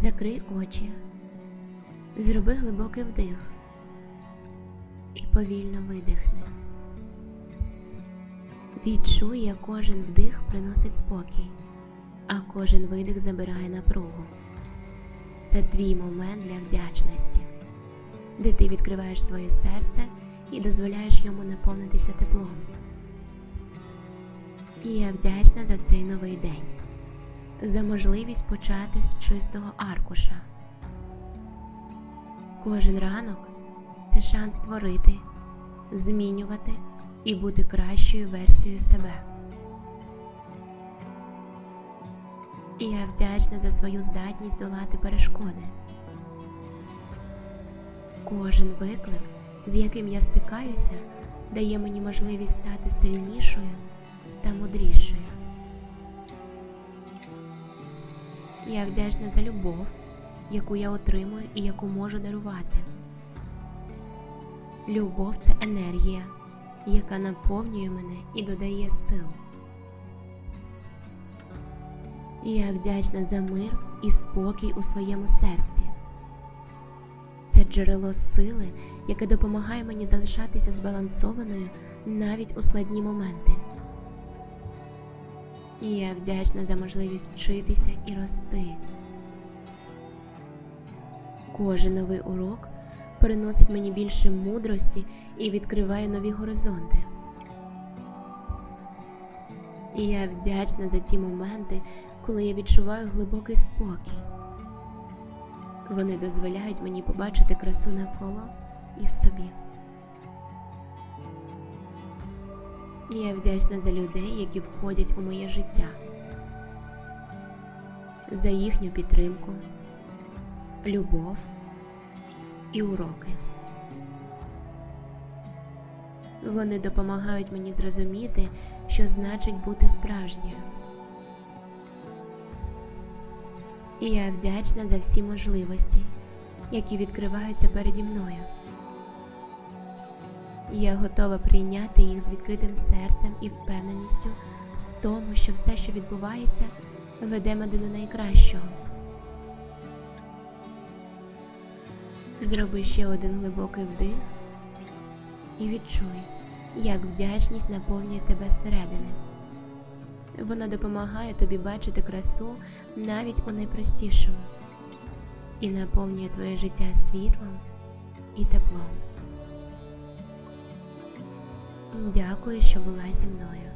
Закрий очі, зроби глибокий вдих і повільно видихни. Відчуй, як кожен вдих приносить спокій, а кожен видих забирає напругу. Це твій момент для вдячності, де ти відкриваєш своє серце і дозволяєш йому наповнитися теплом. І я вдячна за цей новий день, за можливість почати з чистого аркуша. Кожен ранок це шанс створити, змінювати і бути кращою версією себе. І я вдячна за свою здатність долати перешкоди. Кожен виклик, з яким я стикаюся, дає мені можливість стати сильнішою та мудрішою. Я вдячна за любов, яку я отримую і яку можу дарувати. Любов це енергія, яка наповнює мене і додає сил. Я вдячна за мир і спокій у своєму серці. Це джерело сили, яке допомагає мені залишатися збалансованою навіть у складні моменти. І я вдячна за можливість вчитися і рости. Кожен новий урок приносить мені більше мудрості і відкриває нові горизонти. І я вдячна за ті моменти, коли я відчуваю глибокий спокій. Вони дозволяють мені побачити красу навколо і в собі. І я вдячна за людей, які входять у моє життя, за їхню підтримку, любов і уроки. Вони допомагають мені зрозуміти, що значить бути справжньою. І я вдячна за всі можливості, які відкриваються переді мною. Я готова прийняти їх з відкритим серцем і впевненістю в тому, що все, що відбувається, веде мене до найкращого. Зроби ще один глибокий вдих і відчуй, як вдячність наповнює тебе зсередини. Вона допомагає тобі бачити красу навіть у найпростішому і наповнює твоє життя світлом і теплом. Дякую, що була зі мною.